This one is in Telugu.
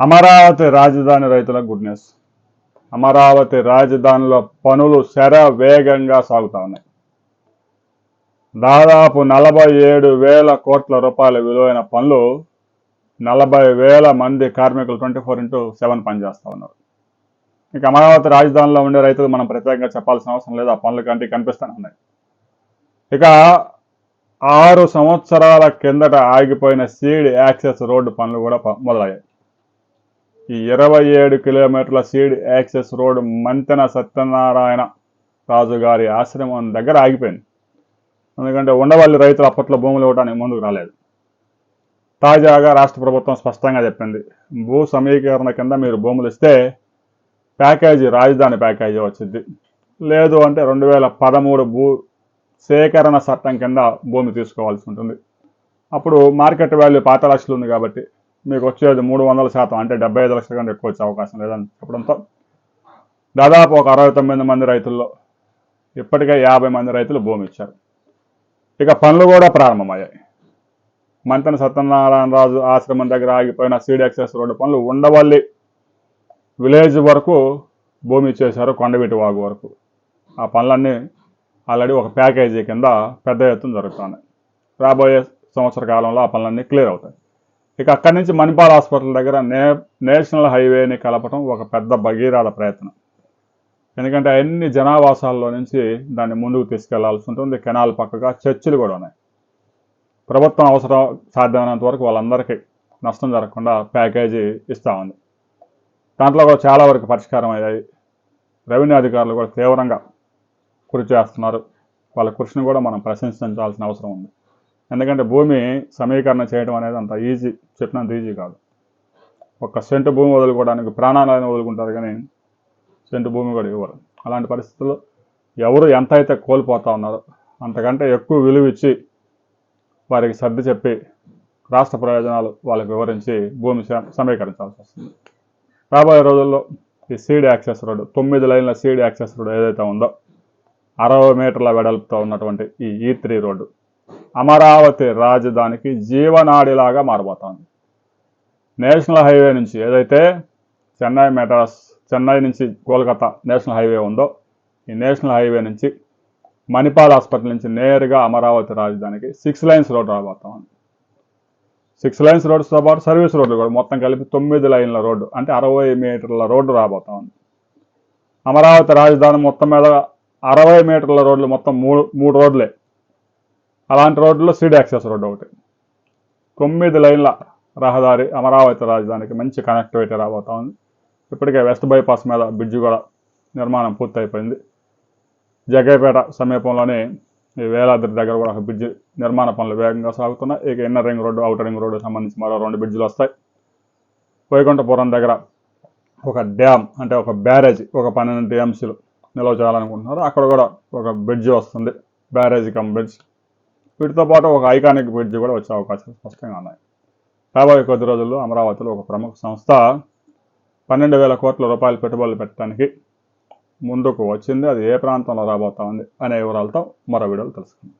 అమరావతి రాజధాని రైతులకు గుడ్ న్యూస్. అమరావతి రాజధానిలో పనులు శర వేగంగా సాగుతా ఉన్నాయి. దాదాపు నలభై ఏడు వేల కోట్ల రూపాయల విలువైన పనులు నలభై వేల మంది కార్మికులు ట్వంటీ ఫోర్ ఇంటూ సెవెన్ పనిచేస్తూ ఉన్నారు. ఇక అమరావతి రాజధానిలో ఉండే రైతులు మనం ప్రత్యేకంగా చెప్పాల్సిన అవసరం లేదు. ఆ పనులు కంటే కనిపిస్తూనే ఉన్నాయి. ఇక ఆరు సంవత్సరాల కిందట ఆగిపోయిన సీడ్ యాక్సెస్ రోడ్డు పనులు కూడా మొదలయ్యాయి. ఈ ఇరవై ఏడు కిలోమీటర్ల seed access road Mantena Satyanarayana Raju గారి ఆశ్రమం దగ్గర ఆగిపోయింది. ఎందుకంటే ఉండవల్లి రైతులు అప్పట్లో భూములు ఇవ్వడానికి ముందుకు రాలేదు. తాజాగా రాష్ట్ర ప్రభుత్వం స్పష్టంగా చెప్పింది భూ సమీకరణ కింద మీరు భూములు ఇస్తే ప్యాకేజీ రాజధాని ప్యాకేజీ వచ్చింది. లేదు అంటే రెండు వేల పదమూడు భూ సేకరణ చట్టం కింద భూమి తీసుకోవాల్సి ఉంటుంది. అప్పుడు మార్కెట్ వాల్యూ పాత లక్షలు ఉంది కాబట్టి మీకు వచ్చేది మూడు వందల శాతం అంటే డెబ్బై ఐదు లక్షల కంటే ఎక్కువ వచ్చే అవకాశం లేదని చెప్పడంతో దాదాపు ఒక అరవై తొమ్మిది మంది రైతుల్లో ఇప్పటికే యాభై మంది రైతులు భూమి ఇచ్చారు. ఇక పనులు కూడా ప్రారంభమయ్యాయి. మంతెన సత్యనారాయణ రాజు ఆశ్రమం దగ్గర ఆగిపోయిన సీడ్ యాక్సెస్ రోడ్డు పనులు ఉండవల్లి విలేజ్ వరకు భూమి ఇచ్చేశారు కొండవీటి వాగు వరకు. ఆ పనులన్నీ ఆల్రెడీ ఒక ప్యాకేజీ కింద పెద్ద ఎత్తున జరుగుతున్నాయి. రాబోయే సంవత్సర కాలంలో ఆ పనులన్నీ క్లియర్ అవుతాయి. ఇక అక్కడి నుంచి మణిపాల్ హాస్పిటల్ దగ్గర నే నేషనల్ హైవేని కలపడం ఒక పెద్ద భగీరాల ప్రయత్నం. ఎందుకంటే అన్ని జనావాసాల్లో నుంచి దాన్ని ముందుకు తీసుకెళ్ళాల్సి ఉంటుంది. కెనాల్ పక్కగా చర్చిలు కూడా ఉన్నాయి. ప్రభుత్వం అవసరం సాధ్యమైనంత వరకు వాళ్ళందరికీ నష్టం జరగకుండా ప్యాకేజీ ఇస్తూ ఉంది. దాంట్లో కూడా చాలా వరకు పరిష్కారం అయ్యాయి. రెవెన్యూ అధికారులు కూడా తీవ్రంగా కృషి చేస్తున్నారు. వాళ్ళ కృషిని కూడా మనం ప్రశంసించాల్సిన అవసరం ఉంది. ఎందుకంటే భూమి సమీకరణ చేయడం అనేది అంత ఈజీ చెప్పినంత ఈజీ కాదు. ఒక సెంటు భూమి వదులుకోవడానికి ప్రాణాలను వదులుకుంటారు కానీ సెంటు భూమి కూడా ఇవ్వరు. అలాంటి పరిస్థితుల్లో ఎవరు ఎంత అయితే కోల్పోతా ఉన్నారో అంతకంటే ఎక్కువ విలువ ఇచ్చి వారికి సర్ది చెప్పి రాష్ట్ర ప్రయోజనాలు వాళ్ళకి వివరించి భూమి సమీకరించాల్సి వస్తుంది. రాబోయే రోజుల్లో ఈ సీడ్ యాక్సెస్ రోడ్డు తొమ్మిది లైన్ల సీడ్ యాక్సెస్ రోడ్డు ఏదైతే ఉందో అరవై మీటర్ల వెడల్పుతో ఉన్నటువంటి ఈ e ఈ త్రీ రోడ్డు అమరావతి రాజధానికి జీవనాడిలాగా మారబోతోంది. నేషనల్ హైవే నుంచి ఏదైతే చెన్నై మెడ్రాస్ చెన్నై నుంచి కోల్కతా నేషనల్ హైవే ఉందో ఈ నేషనల్ హైవే నుంచి మణిపాల్ హాస్పిటల్ నుంచి నేరుగా అమరావతి రాజధానికి సిక్స్ లైన్స్ రోడ్ రాబోతా ఉంది సిక్స్ లైన్స్ రోడ్స్తో పాటు సర్వీస్ రోడ్లు కూడా మొత్తం కలిపి తొమ్మిది లైన్ల రోడ్డు అంటే అరవై మీటర్ల రోడ్డు రాబోతోంది. అమరావతి రాజధాని మొత్తం మీద అరవై మీటర్ల రోడ్లు మొత్తం మూడు మూడు రోడ్లే. అలాంటి రోడ్డులో సీడ్ యాక్సెస్ రోడ్డు ఒకటి. తొమ్మిది లైన్ల రహదారి అమరావతి రాజధానికి మంచి కనెక్టివిటీ రాబోతా ఉంది. ఇప్పటికే వెస్ట్ బైపాస్ మీద బ్రిడ్జి కూడా నిర్మాణం పూర్తయిపోయింది. జగ్గైపేట సమీపంలోనే ఈ వేలాద్రి దగ్గర కూడా ఒక బ్రిడ్జి నిర్మాణ పనులు వేగంగా సాగుతున్నాయి. ఇక inner ring road outer ring road సంబంధించి మరో రెండు బ్రిడ్జిలు వస్తాయి. వైకుంఠపురం దగ్గర ఒక డ్యామ్ అంటే ఒక బ్యారేజ్ ఒక పన్నెండు డ్యామ్స్లు నిల్వ చేయాలనుకుంటున్నారు. అక్కడ కూడా ఒక బ్రిడ్జి వస్తుంది. బ్యారేజ్ కమ్ బ్రిడ్జ్ వీటితో పాటు ఒక ఐకానిక్ బ్రిడ్జ్ కూడా వచ్చే అవకాశాలు స్పష్టంగా ఉన్నాయి. రాబోయే కొద్ది రోజుల్లో అమరావతిలో ఒక ప్రముఖ సంస్థ పన్నెండు వేల కోట్ల రూపాయలు పెట్టుబడులు పెట్టడానికి ముందుకు వచ్చింది. అది ఏ ప్రాంతంలో రాబోతా ఉంది అనే వివరాలతో మరో వీడియోలు తెలుసుకుందాం.